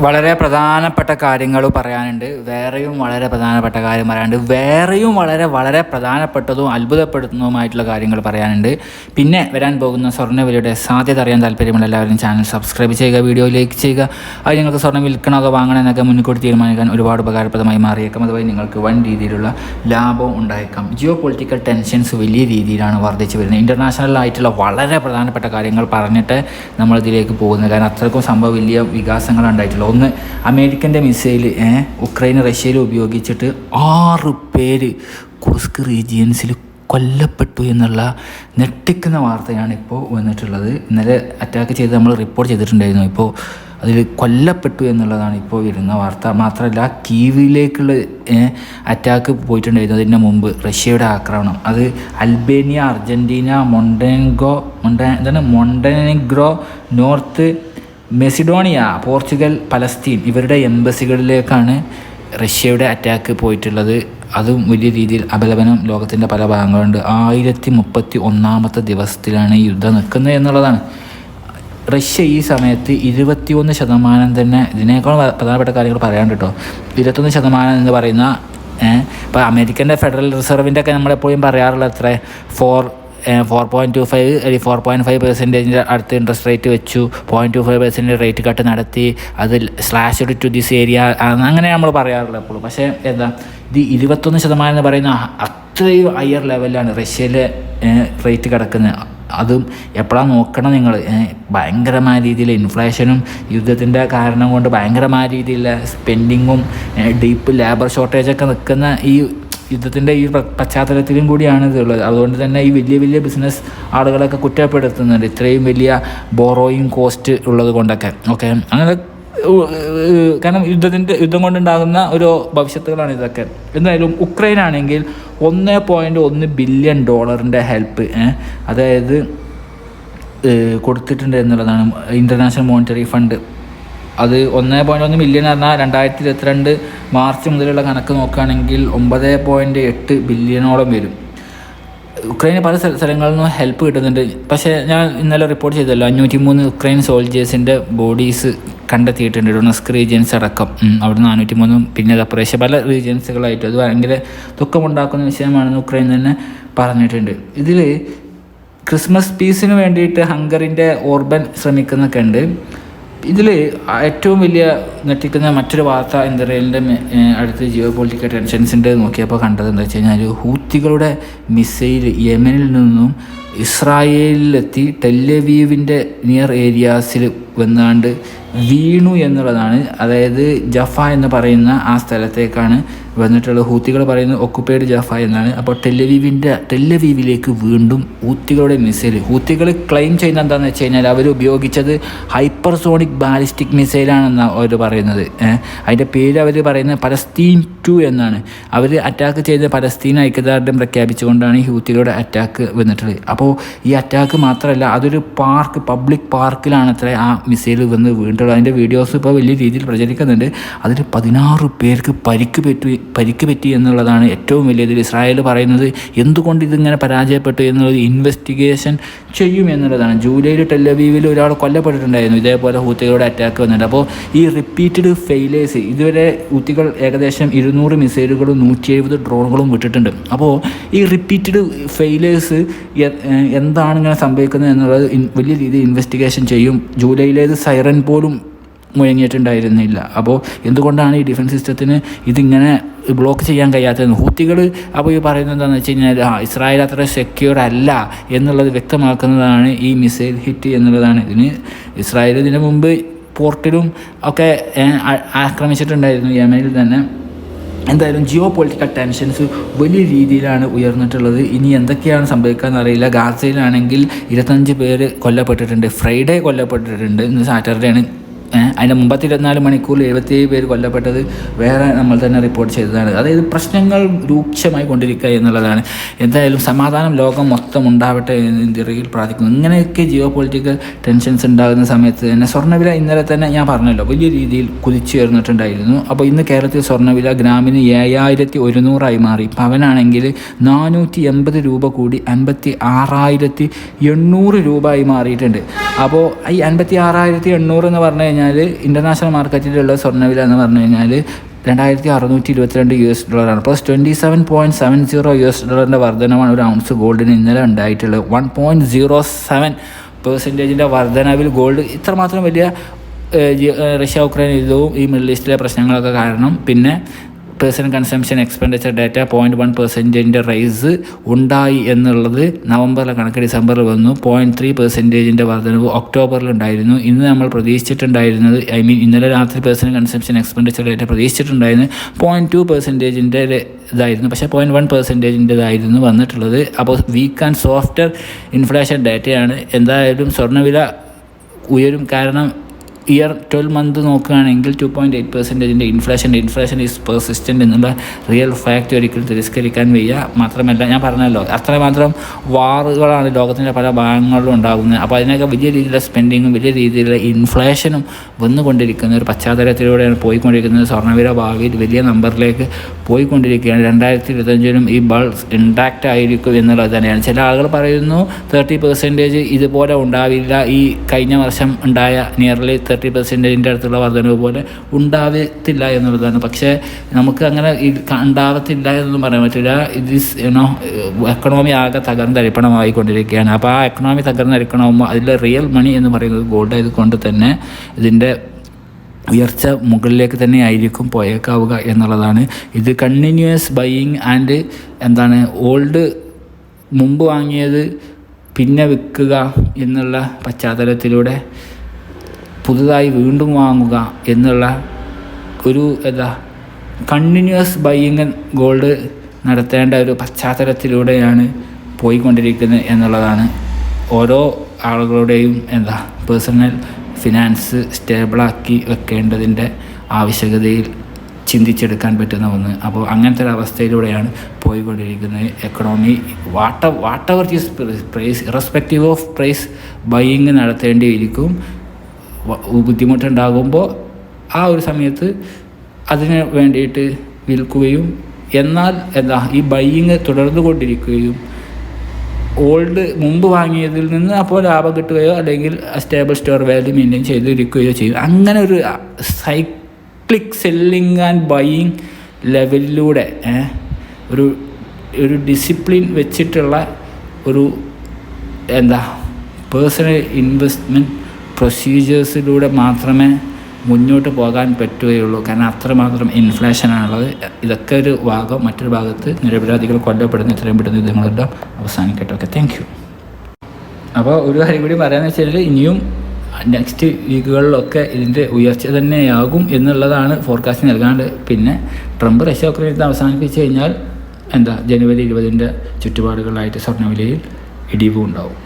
വളരെ പ്രധാനപ്പെട്ട കാര്യങ്ങൾ പറയാനുണ്ട്. വേറെയും വളരെ പ്രധാനപ്പെട്ട കാര്യം പറയാനുണ്ട്. വേറെയും വളരെ വളരെ പ്രധാനപ്പെട്ടതും അത്ഭുതപ്പെടുത്തുന്നതുമായിട്ടുള്ള കാര്യങ്ങൾ പറയാനുണ്ട്. പിന്നെ വരാൻ പോകുന്ന സ്വർണവിലയുടെ സാധ്യത അറിയാൻ താല്പര്യമുള്ള എല്ലാവരും ചാനൽ സബ്സ്ക്രൈബ് ചെയ്യുക വീഡിയോ ലൈക്ക് ചെയ്യുക. അത് നിങ്ങൾക്ക് സ്വർണം വിൽക്കണോ അതോ വാങ്ങണോ എന്നൊക്കെ മുൻകൂട്ടി തീരുമാനിക്കാൻ ഒരുപാട് ഉപകാരപ്രദമായി മാറിയേക്കാം. അതുവഴി നിങ്ങൾക്ക് വൻ രീതിയിലുള്ള ലാഭവും ഉണ്ടായേക്കാം. ജിയോ പൊളിറ്റിക്കൽ ടെൻഷൻസ് വലിയ രീതിയിലാണ് വർദ്ധിച്ചു വരുന്നത്. ഇന്റർനാഷണൽ ആയിട്ടുള്ള വളരെ പ്രധാനപ്പെട്ട കാര്യങ്ങൾ പറഞ്ഞിട്ട് നമ്മളിതിലേക്ക് പോകുന്നത്. കാരണം അത്രക്കും സംഭവം വലിയ വികാസങ്ങൾ ഉണ്ടായിട്ടുള്ള ഒന്ന് അമേരിക്കന്റെ മിസൈൽ ഉക്രൈൻ റഷ്യയിൽ ഉപയോഗിച്ചിട്ട് ആറ് പേര് കുർസ്ക് റീജിയൻസിൽ കൊല്ലപ്പെട്ടു എന്നുള്ള ഞെട്ടിക്കുന്ന വാർത്തയാണ് ഇപ്പോൾ വന്നിട്ടുള്ളത്. ഇന്നലെ അറ്റാക്ക് ചെയ്ത് നമ്മൾ റിപ്പോർട്ട് ചെയ്തിട്ടുണ്ടായിരുന്നു. ഇപ്പോൾ അതിൽ കൊല്ലപ്പെട്ടു എന്നുള്ളതാണ് ഇപ്പോൾ വരുന്ന വാർത്ത. മാത്രമല്ല കീവിലേക്കുള്ള അറ്റാക്ക് പോയിട്ടുണ്ടായിരുന്നു അതിന്റെ മുമ്പ് റഷ്യയുടെ ആക്രമണം. അത് അൽബേനിയ അർജന്റീന മൊണ്ടൻഗോ മൊണ്ട എന്താണ്? Montenegro North Macedonia Portugal Palestine ഇവരുടെ എംബസികളിലേക്കാണ് റഷ്യയുടെ അറ്റാക്ക് പോയിട്ടുള്ളത്. അതും വലിയ രീതിയിൽ അപലപനം ലോകത്തിന്റെ പല ഭാഗങ്ങളുണ്ട്. ആയിരത്തി മുപ്പത്തി ഒന്നാമത്തെ ദിവസത്തിലാണ് ഈ യുദ്ധം നിൽക്കുന്നത് എന്നുള്ളതാണ്. റഷ്യ ഈ സമയത്ത് ഇരുപത്തിയൊന്ന് ശതമാനം തന്നെ ഇതിനേക്കാൾ പ്രധാനപ്പെട്ട കാര്യങ്ങൾ പറയാണ്ട് കേട്ടോ ഇരുപത്തൊന്ന് ശതമാനം എന്ന് പറയുന്ന ഇപ്പോൾ അമേരിക്കന്റെ ഫെഡറൽ റിസർവിന്റെ ഒക്കെ നമ്മളെപ്പോഴും പറയാറുള്ള അത്ര four four point two five അല്ലെങ്കിൽ ഫോർ പോയിന്റ് ഫൈവ് പെർസെന്റേജിന്റെ അടുത്ത് ഇൻട്രസ്റ്റ് റേറ്റ് വെച്ചു. Point two five percent rate cut നടത്തി. അത് സ്ലാഷ് ടു ദിസ് ഏരിയ അങ്ങനെ നമ്മൾ പറയാറുള്ളത് എപ്പോഴും. പക്ഷേ എന്താ ഇത് ഇരുപത്തൊന്ന് ശതമാനം എന്ന് പറയുന്ന അത്രയും ഹയർ ലെവലിലാണ് റഷ്യയിലെ റേറ്റ് കിടക്കുന്നത് അതും എപ്പോഴാണ് നോക്കണം നിങ്ങൾ ഭയങ്കരമായ രീതിയിൽ ഇൻഫ്ലേഷനും യുദ്ധത്തിന്റെ കാരണം കൊണ്ട് ഭയങ്കരമായ രീതിയിലുള്ള സ്പെൻഡിങ്ങും ഡീപ്പ് ലേബർ ഷോർട്ടേജൊക്കെ നിൽക്കുന്ന ഈ യുദ്ധത്തിന്റെ ഈ പശ്ചാത്തലത്തിലും കൂടിയാണ് ഇതുള്ളത്. അതുകൊണ്ട് തന്നെ ഈ വലിയ വലിയ ബിസിനസ് ആളുകളൊക്കെ കുറ്റപ്പെടുത്തുന്നുണ്ട്. ഇത്രയും വലിയ ബോറോയിങ് കോസ്റ്റ് ഉള്ളത് കൊണ്ടൊക്കെ. ഓക്കെ അങ്ങനെ കാരണം യുദ്ധത്തിന്റെ യുദ്ധം കൊണ്ടുണ്ടാകുന്ന ഒരു ഭവിഷ്യത്തുകളാണ് ഇതൊക്കെ. എന്തായാലും ഉക്രൈൻ ആണെങ്കിൽ ഒന്ന് പോയിന്റ് ഒന്ന് ബില്യൺ ഡോളറിന്റെ ഹെൽപ്പ് അതായത് കൊടുത്തിട്ടുണ്ട് എന്നുള്ളതാണ്. ഇന്റർനാഷണൽ മോണിറ്ററി ഫണ്ട് അത് ഒന്ന് പോയിന്റ് ഒന്ന് മില്യൺ പറഞ്ഞാൽ രണ്ടായിരത്തി ഇരുപത്തിരണ്ട് മാർച്ച് മുതലുള്ള കണക്ക് നോക്കുകയാണെങ്കിൽ ഒമ്പത് പോയിന്റ് എട്ട് ബില്യണോളം വരും. ഉക്രൈന് പല സ്ഥലങ്ങളിൽ നിന്നും ഹെൽപ്പ് കിട്ടുന്നുണ്ട്. പക്ഷേ ഞാൻ ഇന്നലെ റിപ്പോർട്ട് ചെയ്തല്ലോ അഞ്ഞൂറ്റി മൂന്ന് ഉക്രൈൻ സോൾജേഴ്സിന്റെ ബോഡീസ് കണ്ടെത്തിയിട്ടുണ്ട്. ഡൊണസ്ക് റീജിയൻസ് അടക്കം. അവിടെ നാനൂറ്റി മൂന്നും പിന്നെ അപ്രേഷ്യ പല റീജിയൻസുകളായിട്ട് അത് ഭയങ്കര ദുഃഖമുണ്ടാക്കുന്ന വിഷയമാണെന്ന് ഉക്രൈൻ തന്നെ പറഞ്ഞിട്ടുണ്ട്. ഇതിൽ ക്രിസ്മസ് പീസിന് വേണ്ടിയിട്ട് ഹങ്കറിന്റെ ഓർബൻ ശ്രമിക്കുന്നൊക്കെ ഉണ്ട്. ഇതിൽ ഏറ്റവും വലിയ ഞെട്ടിക്കുന്ന മറ്റൊരു വാർത്ത ഇസ്രയേലിന്റെ അടുത്ത് ജിയോ പൊളിറ്റിക്കൽ ടെൻഷൻസിന്റെ നോക്കിയപ്പോൾ കണ്ടത് എന്താ വെച്ച് കഴിഞ്ഞാൽ ഹൂത്തികളുടെ മിസൈൽ യമനിൽ നിന്നും ഇസ്രായേലിലെത്തി ടെല്ലവീവിന്റെ നിയർ ഏരിയാസിൽ വന്നാണ്ട് വീണു എന്നുള്ളതാണ്. അതായത് ജഫ എന്ന് പറയുന്ന ആ സ്ഥലത്തേക്കാണ് വന്നിട്ടുള്ളത് ഹൂത്തികൾ പറയുന്നത് ഒക്കുപ്പൈഡ് ജാഫ എന്നാണ്. അപ്പോൾ ടെല്ലവീവിന്റെ ടെല്ലവീവിലേക്ക് വീണ്ടും ഹൂത്തികളുടെ മിസൈൽ ഹൂത്തികൾ ക്ലെയിം ചെയ്യുന്ന എന്താണെന്ന് വെച്ച് കഴിഞ്ഞാൽ അവർ ഉപയോഗിച്ചത് ഹൈപ്പർസോണിക് ബാലിസ്റ്റിക് മിസൈലാണെന്നാണ് അവർ പറയുന്നത്. അതിന്റെ പേര് അവർ പറയുന്നത് പലസ്തീൻ ടു എന്നാണ്. അവർ അറ്റാക്ക് ചെയ്ത് പലസ്തീൻ ഐക്യദാർഢ്യം പ്രഖ്യാപിച്ചുകൊണ്ടാണ് ഈ ഹൂത്തികളുടെ അറ്റാക്ക് വന്നിട്ടുള്ളത്. അപ്പോൾ ഈ അറ്റാക്ക് മാത്രമല്ല അതൊരു പാർക്ക് പബ്ലിക് പാർക്കിലാണ് അത്ര ആ മിസൈൽ വന്ന് വീണ്ടുള്ളത് അതിന്റെ വീഡിയോസ് ഇപ്പോൾ വലിയ രീതിയിൽ പ്രചരിക്കുന്നുണ്ട്. അതിൽ പതിനാറ് പേർക്ക് പരിക്ക് പറ്റി പരിക്ക് പറ്റി എന്നുള്ളതാണ് ഏറ്റവും വലിയതിൽ ഇസ്രായേൽ പറയുന്നത്. എന്തുകൊണ്ട് ഇതിങ്ങനെ പരാജയപ്പെട്ടു എന്നുള്ളത് ഇൻവെസ്റ്റിഗേഷൻ ചെയ്യും എന്നുള്ളതാണ്. ജൂലൈയിൽ ടെല്ലവീവിൽ ഒരാൾ കൊല്ലപ്പെട്ടിട്ടുണ്ടായിരുന്നു. ഇതേപോലെ ഹൂത്തികളുടെ അറ്റാക്ക് വന്നിട്ടുണ്ട് അപ്പോൾ ഈ റിപ്പീറ്റഡ് ഫെയിലേഴ്സ് ഇതുവരെ ഹൂത്തികൾ ഏകദേശം ഇരുന്നൂറ് മിസൈലുകളും നൂറ്റി എഴുപത് ഡ്രോണുകളും വിട്ടിട്ടുണ്ട്. അപ്പോൾ ഈ റിപ്പീറ്റഡ് ഫെയിലേഴ്സ് എന്താണ് ഇങ്ങനെ സംഭവിക്കുന്നത് എന്നുള്ളത് വലിയ രീതിയിൽ ഇൻവെസ്റ്റിഗേഷൻ ചെയ്യും. ജൂലൈയിലേത് സൈറൻ പോലും മുഴങ്ങിയിട്ടുണ്ടായിരുന്നില്ല. അപ്പോൾ എന്തുകൊണ്ടാണ് ഈ ഡിഫൻസ് സിസ്റ്റത്തിന് ഇതിങ്ങനെ ബ്ലോക്ക് ചെയ്യാൻ കഴിയാത്തതെന്ന് ഹൂത്തികൾ അപ്പോൾ ഈ പറയുന്നത് എന്താണെന്ന് വെച്ച് കഴിഞ്ഞാൽ ആ ഇസ്രായേൽ അത്ര സെക്യൂർ അല്ല എന്നുള്ളത് വ്യക്തമാക്കുന്നതാണ് ഈ മിസൈൽ ഹിറ്റ് എന്നുള്ളതാണ്. ഇതിന് ഇസ്രായേൽ ഇതിനു മുമ്പ് പോർട്ടിലും ഒക്കെ ആക്രമിച്ചിട്ടുണ്ടായിരുന്നു യമനിൽ തന്നെ. എന്തായാലും ജിയോ പൊളിറ്റിക്കൽ ടെൻഷൻസ് വലിയ രീതിയിലാണ് ഉയർന്നിട്ടുള്ളത്. ഇനി എന്തൊക്കെയാണ് സംഭവിക്കുക അറിയില്ല. ഗാസയിലാണെങ്കിൽ ഇരുപത്തഞ്ച് പേര് കൊല്ലപ്പെട്ടിട്ടുണ്ട്. ഫ്രൈഡേ കൊല്ലപ്പെട്ടിട്ടുണ്ട്. ഇന്ന് സാറ്റർഡേ ആണ് അതിന്റെ മുമ്പത്തെ ഇരുപത്തിനാല് മണിക്കൂറിൽ എഴുപത്തിയേഴ് പേര് കൊല്ലപ്പെട്ടത് വേറെ നമ്മൾ തന്നെ റിപ്പോർട്ട് ചെയ്തതാണ്. അതായത് പ്രശ്നങ്ങൾ രൂക്ഷമായി കൊണ്ടിരിക്കുക എന്നുള്ളതാണ്. എന്തായാലും സമാധാനം ലോകം മൊത്തം ഉണ്ടാവട്ടെ എന്ന് ഇന്ത്യയിൽ പ്രാർത്ഥിക്കുന്നു. ഇങ്ങനെയൊക്കെ ജിയോ പൊളിറ്റിക്കൽ ടെൻഷൻസ് ഉണ്ടാകുന്ന സമയത്ത് തന്നെ സ്വർണവില ഇന്നലെ തന്നെ ഞാൻ പറഞ്ഞല്ലോ വലിയ രീതിയിൽ കുതിച്ചുയർന്നിട്ടുണ്ടായിരുന്നു അപ്പോൾ ഇന്ന് കേരളത്തിൽ സ്വർണവില ഗ്രാമിന് ഏഴായിരത്തി ഒരുന്നൂറായി മാറി. പവനാണെങ്കിൽ നാനൂറ്റി എൺപത് രൂപ കൂടി അൻപത്തി ആറായിരത്തി എണ്ണൂറ് രൂപ ആയി മാറിയിട്ടുണ്ട്. അപ്പോൾ ഈ അൻപത്തി ആറായിരത്തി എണ്ണൂറ് എന്ന് പറഞ്ഞു കഴിഞ്ഞാൽ കഴിഞ്ഞാൽ ഇന്റർനാഷണൽ മാർക്കറ്റിലുള്ള സ്വർണവില എന്ന് പറഞ്ഞു കഴിഞ്ഞാൽ രണ്ടായിരത്തി അറുന്നൂറ്റി ഇരുപത്തിരണ്ട് യു എസ് ഡോളറാണ് plus twenty seven point seven zero U S ഡോളറിന്റെ വർധനമാണ് ഒരു ഔൺസ് ഗോൾഡിന് ഇന്നലെ ഉണ്ടായിട്ടുള്ളത്. വൺ പോയിന്റ് സീറോ സെവൻ പെർസെന്റേജിന്റെ വർധനവിൽ ഗോൾഡ് ഇത്രമാത്രം വലിയ റഷ്യ ഉക്രൈൻ യുദ്ധവും ഈ മിഡിൽ ഈസ്റ്റിലെ പ്രശ്നങ്ങളൊക്കെ കാരണം. പിന്നെ person consumption expenditure data point one പെർസെന്റേജിന്റെ rise ഉണ്ടായി എന്നുള്ളത് നവംബറിലെ കണക്ക് ഡിസംബറിൽ വന്നു. പോയിന്റ് ത്രീ പെർസെന്റേജിന്റെ വർധനവ് ഒക്ടോബറിൽ ഉണ്ടായിരുന്നു. ഇന്ന് നമ്മൾ പ്രതീക്ഷിച്ചിട്ടുണ്ടായിരുന്നത് ഐ മീൻ ഇന്നലെ രാത്രി പേഴ്സൺ കൺസംഷൻ എക്സ്പെൻഡിച്ചർ ഡാറ്റ പ്രതീക്ഷിച്ചിട്ടുണ്ടായിരുന്നു. പോയിന്റ് ടു പെർസെന്റേജിന്റെ ഇതായിരുന്നു. പക്ഷേ പോയിന്റ് വൺ പെർസെന്റേജിന്റെതായിരുന്നു വന്നിട്ടുള്ളത്. അപ്പോൾ വീക്ക് ആൻഡ് സോഫ്റ്റ്വെയർ ഇൻഫ്ലേഷൻ ഡാറ്റയാണ് എന്തായാലും സ്വർണവില ഉയരും കാരണം ഇയർ ട്വൽവ് മന്ത് നോക്കുകയാണെങ്കിൽ ടു പോയിന്റ് എയ്റ്റ് പെർസെന്റേജിന്റെ ഇൻഫ്ലേഷൻ ഇൻഫ്ലേഷൻ ഈസ് പെർസിസ്റ്റന്റ് എന്നുള്ള റിയൽ ഫാക്റ്റ് ഒരിക്കലും തിരസ്കരിക്കാൻ വയ്യ. മാത്രമല്ല ഞാൻ പറഞ്ഞല്ലോ അത്രമാത്രം വാറുകളാണ് ലോകത്തിന്റെ പല ഭാഗങ്ങളിലും ഉണ്ടാകുന്നത്. അപ്പോൾ അതിനൊക്കെ വലിയ രീതിയിലുള്ള സ്പെൻഡിങ്ങും വലിയ രീതിയിലുള്ള ഇൻഫ്ലേഷനും വന്നുകൊണ്ടിരിക്കുന്ന ഒരു പശ്ചാത്തലത്തിലൂടെയാണ് പോയിക്കൊണ്ടിരിക്കുന്നത്. സ്വർണവില ഭാവിയിൽ വലിയ നമ്പറിലേക്ക് പോയിക്കൊണ്ടിരിക്കുകയാണ്. രണ്ടായിരത്തി ഇരുപത്തഞ്ചിനും ഈ ബൾസ് ഇൻടാക്റ്റ് ആയിരിക്കും എന്നുള്ളത് തന്നെയാണ്. ചില ആളുകൾ പറയുന്നു തേർട്ടി പെർസെന്റേജ് ഇതുപോലെ ഉണ്ടാവില്ല. ഈ കഴിഞ്ഞ വർഷം ഉണ്ടായ നിയർലി തേർട്ടി പെർസെന്റേജിന്റെ അടുത്തുള്ള വർധനവ് പോലെ ഉണ്ടാവത്തില്ല എന്നുള്ളതാണ്. പക്ഷേ നമുക്ക് അങ്ങനെ ഉണ്ടാവത്തില്ല എന്നൊന്നും പറയാൻ പറ്റില്ല. ഇത് ഇസ് യുനോ എക്കണോമി ആകെ തകർന്നരിപ്പണമായിക്കൊണ്ടിരിക്കുകയാണ് അപ്പോൾ ആ എക്കണോമി തകർന്ന് തരിക്കണമാകുമ്പോൾ അതിലെ റിയൽ മണി എന്ന് പറയുന്നത് ഗോൾഡ് ആയതുകൊണ്ട് തന്നെ ഇതിന്റെ ഉയർച്ച മുകളിലേക്ക് തന്നെ ആയിരിക്കും പോയേക്കാവുക എന്നുള്ളതാണ്. ഇത് കണ്ടിന്യൂസ് ബൈയിങ് ആൻഡ് എന്താണ് ഓൾഡ് മുമ്പ് വാങ്ങിയത് പിന്നെ വിൽക്കുക എന്നുള്ള പശ്ചാത്തലത്തിലൂടെ പുതുതായി വീണ്ടും വാങ്ങുക എന്നുള്ള ഒരു എന്താ കണ്ടിന്യൂസ് ബൈയിങ് ഗോൾഡ് നടത്തേണ്ട ഒരു പശ്ചാത്തലത്തിലൂടെയാണ് പോയിക്കൊണ്ടിരിക്കുന്നത് എന്നുള്ളതാണ്. ഓരോ ആളുകളുടെയും എന്താ പേഴ്സണൽ ഫിനാൻസ് സ്റ്റേബിളാക്കി വെക്കേണ്ടതിന്റെ ആവശ്യകതയിൽ ചിന്തിച്ചെടുക്കാൻ പറ്റുന്ന ഒന്ന്. അപ്പോൾ അങ്ങനത്തെ ഒരു അവസ്ഥയിലൂടെയാണ് പോയിക്കൊണ്ടിരിക്കുന്നത്. Economy what whatever is price irrespective of price buying നടത്തേണ്ടിയിരിക്കും. ബുദ്ധിമുട്ടുണ്ടാകുമ്പോൾ ആ ഒരു സമയത്ത് അതിന് വേണ്ടിയിട്ട് വിൽക്കുകയും എന്നാൽ എന്താ ഈ ബൈയിങ് തുടർന്നു കൊണ്ടിരിക്കുകയും ഓൾഡ് മുമ്പ് വാങ്ങിയതിൽ നിന്ന് അപ്പോൾ ലാഭം കിട്ടുകയോ അല്ലെങ്കിൽ സ്റ്റേബിൾ സ്റ്റോർ വാല്യൂ മെയിന്റെയിൻ ചെയ്തിരിക്കുകയോ ചെയ്യും. അങ്ങനെ ഒരു സൈക്ലിക് സെല്ലിങ് ആൻഡ് ബൈയിങ് ലെവലിലൂടെ ഒരു ഒരു ഡിസിപ്ലിൻ വെച്ചിട്ടുള്ള ഒരു എന്താ പേഴ്സണൽ ഇൻവെസ്റ്റ്മെന്റ് പ്രൊസീജിയേഴ്സിലൂടെ മാത്രമേ മുന്നോട്ട് പോകാൻ പറ്റുകയുള്ളൂ. കാരണം അത്രമാത്രം ഇൻഫ്ലേഷനാണുള്ളത് ഇതൊക്കെ ഒരു ഭാഗം മറ്റൊരു ഭാഗത്ത് നിരപരാധികൾ കൊല്ലപ്പെടുന്ന ഇത്രയും പെടുന്ന ഇതുങ്ങളെല്ലാം അവസാനിക്കട്ടെ. ഓക്കെ താങ്ക് യു അപ്പോൾ ഒരു കാര്യം കൂടി പറയാന്ന് വെച്ചാൽ ഇനിയും നെക്സ്റ്റ് വീക്കുകളിലൊക്കെ ഇതിന്റെ ഉയർച്ച തന്നെയാകും എന്നുള്ളതാണ് ഫോർകാസ്റ്റ് നൽകാണ്ട്. പിന്നെ ട്രംപ് റഷ്യ ഉക്രൈൻ യുദ്ധം അവസാനിപ്പിച്ച് കഴിഞ്ഞാൽ എന്താ ജനുവരി ഇരുപതിന്റെ ചുറ്റുപാടുകളിലായിട്ട് സ്വർണവിലയിൽ ഇടിവും ഉണ്ടാവും.